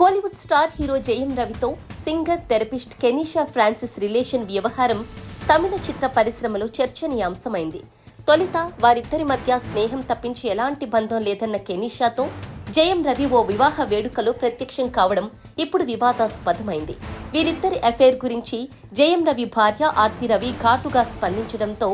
Kollywood star hero Jayam రవితో singer therapist Kenishaa Francis relation వ్యవహారం తమిళ చిత్ర పరిశ్రమలో చర్చనీయాంశమైంది. తొలుత వారిద్దరి మధ్య స్నేహం తప్పించి ఎలాంటి బంధం లేదన్న కెనీషాతో జయం రవి ఓ వివాహ వేడుకలో ప్రత్యక్షం కావడం ఇప్పుడు వివాదాస్పదమైంది. వీరిద్దరి అఫైర్ గురించి జయం రవి భార్య ఆర్తి రవి ఘాటుగా స్పందించడంతో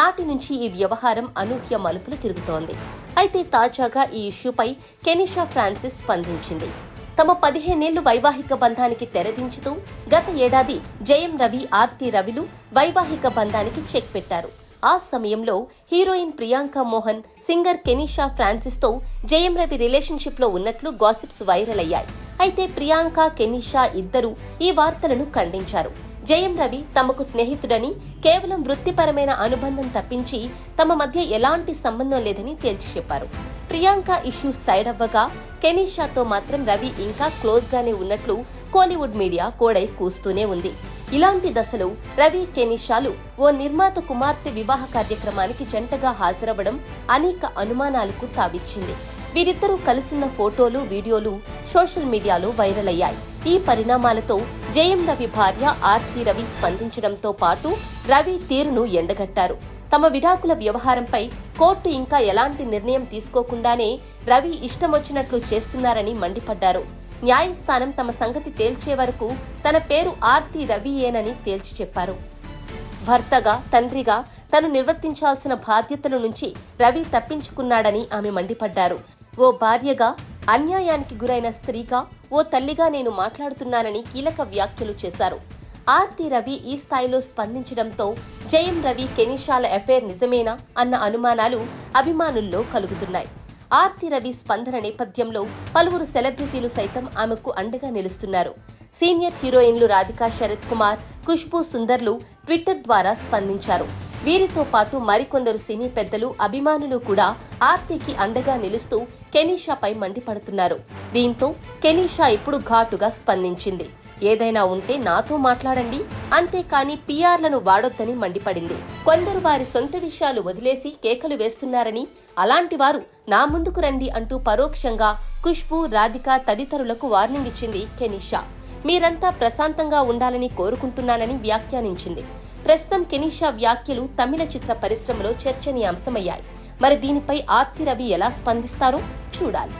నాటి నుంచి ఈ వ్యవహారం అనూహ్య మలుపులు తిరుగుతోంది. అయితే తాజాగా ఈ ఇష్యూపై కెనిషా ఫ్రాన్సిస్ స్పందించింది. తమ పదిహేనేళ్ళు వైవాహిక బంధానికి తెరదించుతూ గత ఏడాది జయం రవి ఆర్తి రవిలు వైవాహిక బంధానికి చెక్ పెట్టారు. ఆ సమయంలో హీరోయిన్ ప్రియాంక మోహన్ సింగర్ కెనిషా ఫ్రాన్సిస్తో జయం రవి రిలేషన్షిప్లో ఉన్నట్లు గాసిప్స్ వైరల్ అయ్యాయి. అయితే ప్రియాంక కెనిషా ఇద్దరు ఈ వార్తలను ఖండించారు. జయం రవి తమకు స్నేహితుడని కేవలం వృత్తిపరమైన అనుబంధం తప్పించి తమ మధ్య ఎలాంటి సంబంధం లేదని తేల్చి చెప్పారు ప్రియాంక ఇష్యూ సైడ్ అవ్వగా కెనీషాతో మాత్రం రవి ఇంకా క్లోజ్ గానే ఉన్నట్లు కోలీవుడ్ మీడియా కోడై కూస్తూనే ఉంది. ఇలాంటి దశలో రవి కెనిషాలు ఓ నిర్మాత కుమార్తె వివాహ కార్యక్రమానికి జంటగా హాజరవ్వడం అనేక అనుమానాలకు తావిచ్చింది. వీరిద్దరూ కలిసున్న ఫోటోలు వీడియోలు సోషల్ మీడియాలో వైరల్ అయ్యాయి. ఈ పరిణామాలతో జయం రవి భార్య ఆర్తి రవి స్పందించడంతో పాటు రవి తీరును ఎండగట్టారు. తమ విడాకుల వ్యవహారంపై కోర్టు ఇంకా ఎలాంటి నిర్ణయం తీసుకోకుండానే రవి ఇష్టమొచ్చినట్లు చేస్తున్నారని మండిపడ్డారు. న్యాయస్థానం తమ సంగతి తేల్చే వరకు తన పేరు ఆర్తి రవియేనని తేల్చి చెప్పారు. భర్తగా తండ్రిగా తను నిర్వర్తించాల్సిన బాధ్యతల నుంచి రవి తప్పించుకున్నాడని ఆమె మండిపడ్డారు. ఓ భార్యగా అన్యాయానికి గురైన స్త్రీగా ఓ తల్లిగా నేను మాట్లాడుతున్నానని కీలక వ్యాఖ్యలు చేశారు. ఆర్తి రవి ఈ స్థాయిలో స్పందించడంతో జయం రవి కెనిషాల అఫైర్ నిజమేనా అన్న అనుమానాలు అభిమానుల్లో కలుగుతున్నాయి. ఆర్తి రవి స్పందన నేపథ్యంలో పలువురు సెలబ్రిటీలు సైతం ఆమెకు అండగా నిలుస్తున్నారు. సీనియర్ హీరోయిన్లు రాధికా శరత్ కుమార్ ఖుష్బూ సుందర్లు ట్విట్టర్ ద్వారా స్పందించారు. వీరితో పాటు మరికొందరు సినీ పెద్దలు అభిమానులు కూడా ఆర్తికి అండగా నిలుస్తూ కెనీషాపై మండిపడుతున్నారు. దీంతో కెనీషా ఇప్పుడు ఘాటుగా స్పందించింది. ఏదైనా ఉంటే నాతో మాట్లాడండి. అంతేకాని పీఆర్లను వాడొద్దని మండిపడింది. కొందరు వారి సొంత విషయాలు వదిలేసి కేకలు వేస్తున్నారని అలాంటి వారు నా ముందుకు రండి అంటూ పరోక్షంగా ఖుష్బు రాధిక తదితరులకు వార్నింగ్ ఇచ్చింది కెనీషా. మీరంతా ప్రశాంతంగా ఉండాలని కోరుకుంటున్నానని వ్యాఖ్యానించింది. ప్రస్తుతం కెనీషా వ్యాఖ్యలు తమిళ చిత్ర పరిశ్రమలో చర్చనీయాంశమయ్యాయి. మరి దీనిపై ఆర్తి రవి ఎలా స్పందిస్తారో చూడాలి.